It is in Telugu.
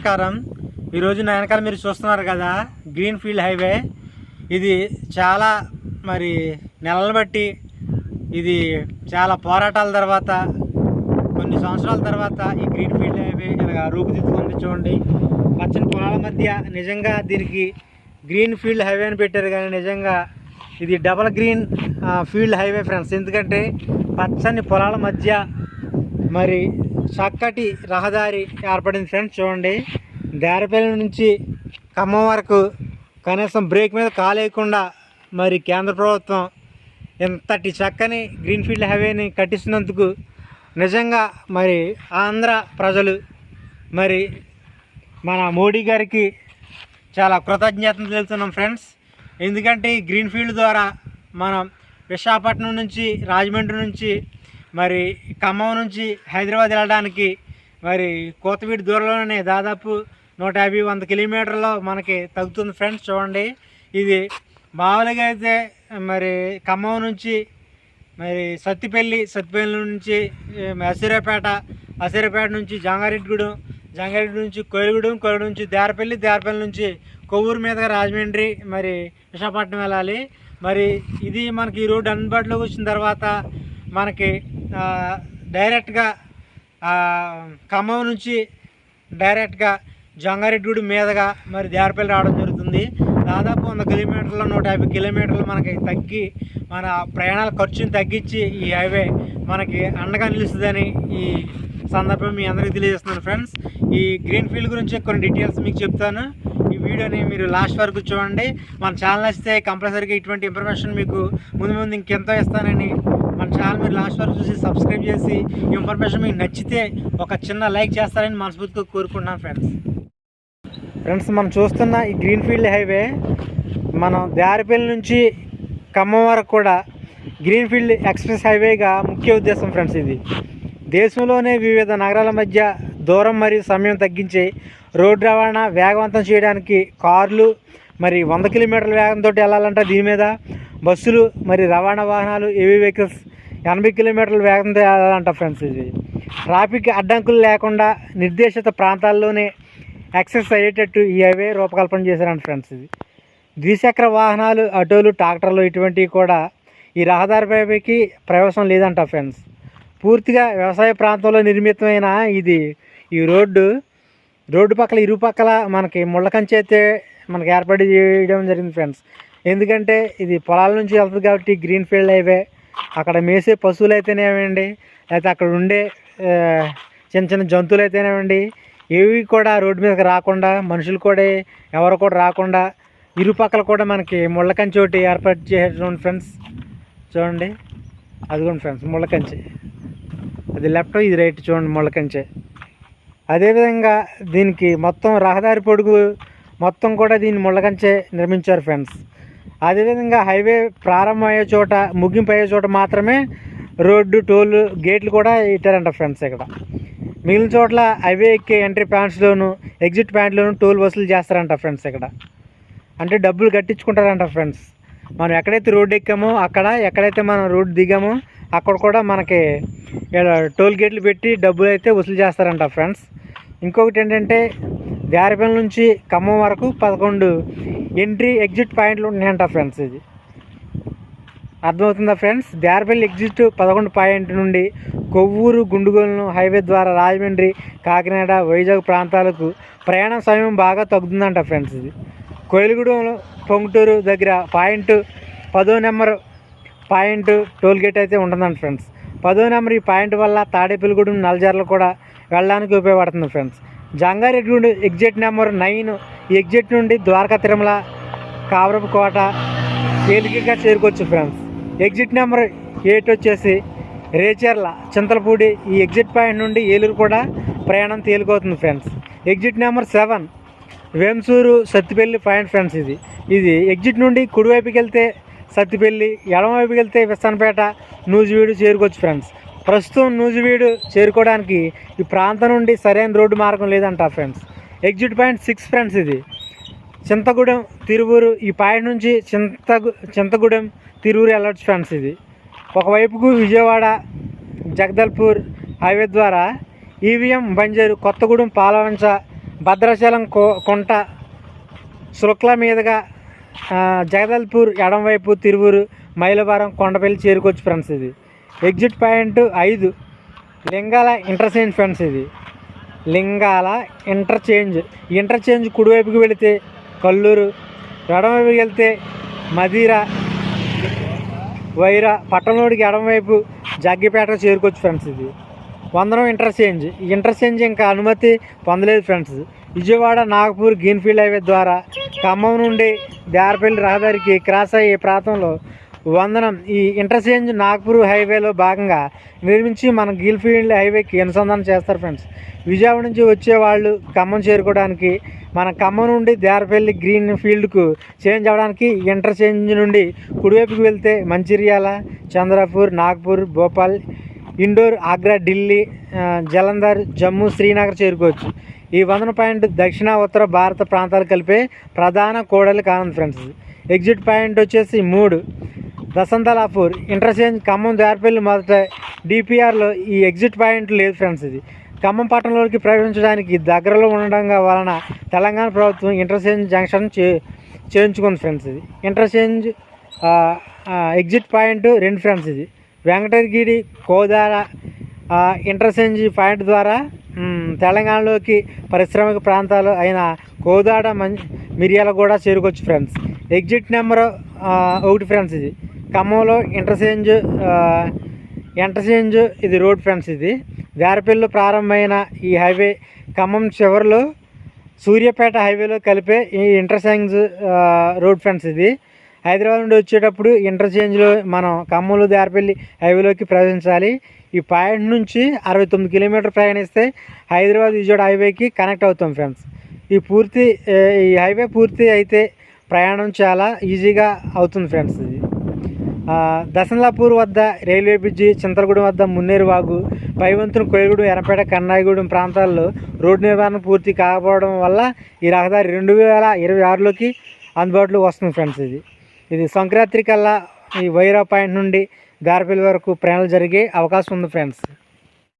నమస్కారం. ఈరోజు నా వెనకాల మీరు చూస్తున్నారు కదా గ్రీన్ ఫీల్డ్ హైవే. ఇది చాలా మరి నెలలు బట్టి ఇది చాలా పోరాటాల తర్వాత కొన్ని సంవత్సరాల తర్వాత ఈ గ్రీన్ ఫీల్డ్ హైవే ఇలా రూపుదిద్దుకుంది చూడండి. పచ్చని పొలాల మధ్య నిజంగా దీనికి గ్రీన్ ఫీల్డ్ హైవే అని పెట్టారు కానీ నిజంగా ఇది double green field highway friends. ఎందుకంటే పచ్చని పొలాల మధ్య మరి చక్కటి రహదారి ఏర్పడింది ఫ్రెండ్స్ చూడండి. దేరపల్లి నుంచి ఖమ్మం వరకు కనీసం బ్రేక్ మీద కాలేయకుండా మరి కేంద్ర ప్రభుత్వం ఇంతటి చక్కని గ్రీన్ ఫీల్డ్ హైవేని కట్టిస్తున్నందుకు నిజంగా మరి ఆంధ్ర ప్రజలు మరి మన మోడీ గారికి చాలా కృతజ్ఞతలు తెలుస్తున్నాం ఫ్రెండ్స్. ఎందుకంటే ఈ గ్రీన్ ఫీల్డ్ ద్వారా మనం విశాఖపట్నం నుంచి రాజమండ్రి నుంచి మరి ఖమ్మం నుంచి హైదరాబాద్ వెళ్ళడానికి మరి కోతవీడి దూరంలోనే దాదాపు నూట యాభై వంద కిలోమీటర్లో మనకి తగ్గుతుంది ఫ్రెండ్స్ చూడండి. ఇది మామూలుగా అయితే మరి ఖమ్మం నుంచి మరి సత్తిపల్లి సత్తిపల్లి నుంచి ఏ, అసిరపేట నుంచి జంగారెడ్డిగూడెం జంగారెడ్డి నుంచి కోయలగూడెం కోయలగూడెం నుంచి దేరపల్లి దేరపల్లి నుంచి కొవ్వూరు మీదుగా రాజమండ్రి మరి విశాఖపట్నం వెళ్ళాలి. మరి ఇది మనకి ఈ రోడ్డు అందుబాటులోకి వచ్చిన తర్వాత మనకి డైరెక్ట్గా ఖమ్మం నుంచి డైరెక్ట్గా జంగారెడ్డిగూడెం మీదగా మరి దేరపల్లి రావడం జరుగుతుంది. దాదాపు వంద కిలోమీటర్లు నూట యాభై కిలోమీటర్లు మనకి తగ్గి మన ప్రయాణాల ఖర్చుని తగ్గించి ఈ హైవే మనకి అండగా నిలుస్తుందని ఈ సందర్భం మీ అందరికీ తెలియజేస్తున్నాను ఫ్రెండ్స్. ఈ గ్రీన్ ఫీల్డ్ గురించి కొన్ని డీటెయిల్స్ మీకు చెప్తాను. ఈ వీడియోని మీరు లాస్ట్ వరకు చూడండి. మన ఛానల్ వస్తే కంపల్సరీగా ఇటువంటి ఇన్ఫర్మేషన్ మీకు ముందు ముందు ఇంకెంతో ఇస్తానని మన ఛానల్ మీరు లాస్ట్ వరకు చూసి సబ్స్క్రైబ్ చేసి ఇన్ఫర్మేషన్ మీకు నచ్చితే ఒక చిన్న లైక్ చేస్తారని మనస్ఫూర్తిగా కోరుకుంటున్నాం ఫ్రెండ్స్ ఫ్రెండ్స్ మనం చూస్తున్న ఈ గ్రీన్ఫీల్డ్ హైవే మనం దారిపల్లి నుంచి ఖమ్మం వరకు కూడా గ్రీన్ఫీల్డ్ ఎక్స్ప్రెస్ హైవేగా ముఖ్య ఉద్దేశం ఫ్రెండ్స్ ఇది. దేశంలోనే వివిధ నగరాల మధ్య దూరం మరియు సమయం తగ్గించి రోడ్డు రవాణా వేగవంతం చేయడానికి కార్లు మరి వంద కిలోమీటర్ల వేగంతో వెళ్ళాలంటే దీని మీద బస్సులు మరి రవాణా వాహనాలు ఏవీ వెహికల్స్ ఎనభై కిలోమీటర్ల వేగంతో వెళ్ళాలంట ఫ్రెండ్స్ ఇది. ట్రాఫిక్ అడ్డంకులు లేకుండా నిర్దేశిత ప్రాంతాల్లోనే యాక్సెస్ అయ్యేటట్టు ఈ హైవే రూపకల్పన చేశారంట ఫ్రెండ్స్ ఇది. ద్విచక్ర వాహనాలు ఆటోలు ట్రాక్టర్లు ఇటువంటివి కూడా ఈ రహదారిపైకి ప్రవేశం లేదంట ఫ్రెండ్స్. పూర్తిగా వ్యవసాయ ప్రాంతంలో నిర్మితమైన ఇది ఈ రోడ్డు. రోడ్డు పక్కల ఇరు పక్కల మనకి ముళ్ళ కంచె అయితే మనకి ఏర్పాటు చేయడం జరిగింది ఫ్రెండ్స్. ఎందుకంటే ఇది పొలాల నుంచి వెళ్తుంది కాబట్టి గ్రీన్ ఫీల్డ్ హైవే. అక్కడ మేసే పశువులు అయితేనేవండి లేకపోతే అక్కడ ఉండే చిన్న చిన్న జంతువులు అయితేనేవండి ఏవి కూడా రోడ్డు మీదకి రాకుండా మనుషులు కూడా ఎవరు కూడా రాకుండా ఇరుపక్కల కూడా మనకి ముళ్ళకంచి ఒకటి ఏర్పాటు చేసారు ఫ్రెండ్స్. చూడండి. అదిగోండి ఫ్రెండ్స్ ముళ్ళకంచి. అది లెఫ్ట్ ఇది రైట్ చూడండి ముళ్ళకంచి. అదేవిధంగా దీనికి మొత్తం రహదారి పొడుగు మొత్తం కూడా దీన్ని ముళ్ళకంచే నిర్మించారు ఫ్రెండ్స్. అదేవిధంగా హైవే ప్రారంభం అయ్యే చోట ముగింపు అయ్యే చోట మాత్రమే రోడ్డు టోల్ గేట్లు కూడా ఇట్టారంట ఫ్రెండ్స్ ఇక్కడ. మిగిలిన చోట్ల హైవే ఎక్కే ఎంట్రీ ప్యాంట్స్లోను ఎగ్జిట్ ప్యాంట్లోను టోల్ వసూలు చేస్తారంట ఫ్రెండ్స్ ఇక్కడ. అంటే డబ్బులు కట్టించుకుంటారంట ఫ్రెండ్స్. మనం ఎక్కడైతే రోడ్డు ఎక్కామో అక్కడ ఎక్కడైతే మనం రోడ్డు దిగామో అక్కడ కూడా మనకి టోల్ గేట్లు పెట్టి డబ్బులు అయితే వసూలు చేస్తారంట ఫ్రెండ్స్. ఇంకొకటి ఏంటంటే దారిపల్లి నుంచి ఖమ్మం వరకు పదకొండు ఎంట్రీ ఎగ్జిట్ పాయింట్లు ఉన్నాయంట ఫ్రెండ్స్ ఇది. అర్థమవుతుందా ఫ్రెండ్స్ దేరపల్లి ఎగ్జిట్ పదకొండు పాయింట్ నుండి కొవ్వూరు గుండుగోలను హైవే ద్వారా రాజమండ్రి కాకినాడ వైజాగ్ ప్రాంతాలకు ప్రయాణ సమయం బాగా తగ్గుతుందంట ఫ్రెండ్స్ ఇది. కోయిలగూడెంలో పొంగుటూరు దగ్గర పాయింట్ పదో నెంబర్ పాయింట్ టోల్గేట్ అయితే ఉంటుందంట ఫ్రెండ్స్ పదో నెంబర్ ఈ పాయింట్ వల్ల తాడేపల్లిగూడెం నలజర్లు కూడా వెళ్ళడానికి ఉపయోగపడుతుంది friends Jangareddy exit number nine exit నుండి ద్వారకా తిరుమల కావరపు కోట తేలికగా చేరుకోవచ్చు ఫ్రెండ్స్ ఎగ్జిట్ నెంబర్ ఎయిట్ వచ్చేసి రేచర్ల చింతలపూడి. ఈ ఎగ్జిట్ పాయింట్ నుండి ఏలూరు కూడా ప్రయాణం తేలికవుతుంది friends exit number seven Vemsuru Sattipalli point friends ఇది. ఇది ఎగ్జిట్ నుండి కుడివైపుకి వెళ్తే సత్తిపల్లి ఎడమవైపుకి వెళ్తే విస్తానపేట నూజివీడు చేరుకోవచ్చు ఫ్రెండ్స్ ప్రస్తుతం నూజివీడు చేరుకోవడానికి ఈ ప్రాంతం నుండి సరైన రోడ్డు మార్గం లేదంట friends exit point six friends ఇది. చింతగూడెం తిరువూరు ఈ పాయింట్ నుంచి చింతగు చింతగూడెం తిరువూరు వెళ్ళొచ్చు ఫ్రెండ్స్ ఇది. ఒకవైపుకు విజయవాడ జగదల్పూర్ హైవే ద్వారా ఈవీఎం బంజరు కొత్తగూడెం పాలవంచ భద్రాచలం కో కొంట శుక్ల మీదుగా జగదల్పూర్ ఎడంవైపు తిరువూరు మైలవరం కొండపల్లి చేరుకోవచ్చు ఫ్రెండ్స్ ఇది. ఎగ్జిట్ పాయింట్ ఐదు లింగాల ఇంటర్చేంజ్ ఫ్రెండ్స్ ఇది. లింగాల ఇంటర్చేంజ్ ఇంటర్చేంజ్ కుడివైపుకి వెళితే కల్లూరు ఎడమవైపుకి వెళ్తే మదిర వైరా పట్టణంలోడికి ఎడమవైపు జగ్గిపేట చేరుకోవచ్చు ఫ్రెండ్స్ ఇది. వందనం ఇంటర్చేంజ్ ఇంటర్చేంజ్ ఇంకా అనుమతి పొందలేదు friends Vijayawada Nagpur greenfield highway ద్వారా ఖమ్మం నుండి దేరపల్లి రహదారికి క్రాస్ అయ్యే ప్రాంతంలో వందనం. ఈ ఇంటర్చేంజ్ నాగపూర్ హైవేలో భాగంగా నిర్మించి మన గిల్ఫీల్డ్ హైవేకి అనుసంధానం చేస్తారు ఫ్రెండ్స్. విజయవాడ నుంచి వచ్చే వాళ్ళు ఖమ్మం చేరుకోవడానికి మన ఖమ్మం నుండి దేరపల్లి గ్రీన్ ఫీల్డ్కు చేంజ్ అవ్వడానికి ఇంటర్చేంజ్ నుండి కుడివైపుకి వెళ్తే మంచిర్యాల చంద్రపూర్ నాగ్పూర్ భోపాల్ ఇండోర్ ఆగ్రా ఢిల్లీ జలంధర్ జమ్మూ శ్రీనగర్ చేరుకోవచ్చు. ఈ వందన పాయింట్ దక్షిణ ఉత్తర భారత ప్రాంతాలు కలిపే ప్రధాన కోడలి కానుంది ఫ్రెండ్స్. ఎగ్జిట్ పాయింట్ వచ్చేసి మూడు. దసంతలాపూర్ ఇంటర్చేంజ్ ఖమ్మం దారిపల్లి మొదట డిపిఆర్లో ఈ ఎగ్జిట్ పాయింట్ లేదు ఫ్రెండ్స్ ఇది. ఖమ్మం పట్టణంలోకి ప్రవేశించడానికి దగ్గరలో ఉండడం వలన తెలంగాణ ప్రభుత్వం ఇంటర్చేంజ్ జంక్షన్ చే చేయించుకుంది ఫ్రెండ్స్ ఇది. ఇంటర్చేంజ్ ఎగ్జిట్ పాయింట్ రెండు ఫ్రెండ్స్ ఇది. వెంకటగిరి కోదాడ ఇంటర్చేంజ్ పాయింట్ ద్వారా తెలంగాణలోకి పరిశ్రమిక ప్రాంతాలు అయిన కోదాడ మం మిరియాల కూడా చేరుకోవచ్చు ఫ్రెండ్స్. ఎగ్జిట్ నెంబర్ ఒకటి ఫ్రెండ్స్ ఇది. ఖమ్మంలో ఇంటర్చేంజ్ ఇంటర్చేంజ్ ఇది రోడ్ ఫ్రెండ్స్ ఇది. దారిపల్లిలో ప్రారంభమైన ఈ హైవే ఖమ్మం చివరిలో సూర్యాపేట హైవేలో కలిపే ఈ ఇంటర్చేంజ్ రోడ్ ఫ్రెండ్స్ ఇది. హైదరాబాద్ నుండి వచ్చేటప్పుడు ఇంటర్చేంజ్లో మనం ఖమ్మంలో దారిపల్లి హైవేలోకి ప్రవేశించాలి. ఈ పాయింట్ నుంచి అరవై తొమ్మిది కిలోమీటర్ ప్రయాణిస్తే హైదరాబాద్ విజయవాడ హైవేకి కనెక్ట్ అవుతాం ఫ్రెండ్స్. ఈ పూర్తి ఈ హైవే పూర్తి అయితే ప్రయాణం చాలా ఈజీగా అవుతుంది ఫ్రెండ్స్ ఇది. ఆ, దసన్లాపూర్ వద్ద రైల్వే బ్రిడ్జి చింతలగూడెం వద్ద మున్నేరు వాగు పైవంతున కోయగూడెం ఎర్రపేట కన్నాయిగూడెం ప్రాంతాల్లో రోడ్డు నిర్వహణ పూర్తి కాకపోవడం వల్ల ఈ రహదారి రెండు వేల ఇరవై ఆరులోకి అందుబాటులోకి వస్తుంది ఫ్రెండ్స్ ఇది. ఇది సంక్రాంతి కల్లా ఈ వైరా పాయింట్ నుండి గార్పిల్ వరకు ప్రయాణాలు జరిగే అవకాశం ఉంది ఫ్రెండ్స్.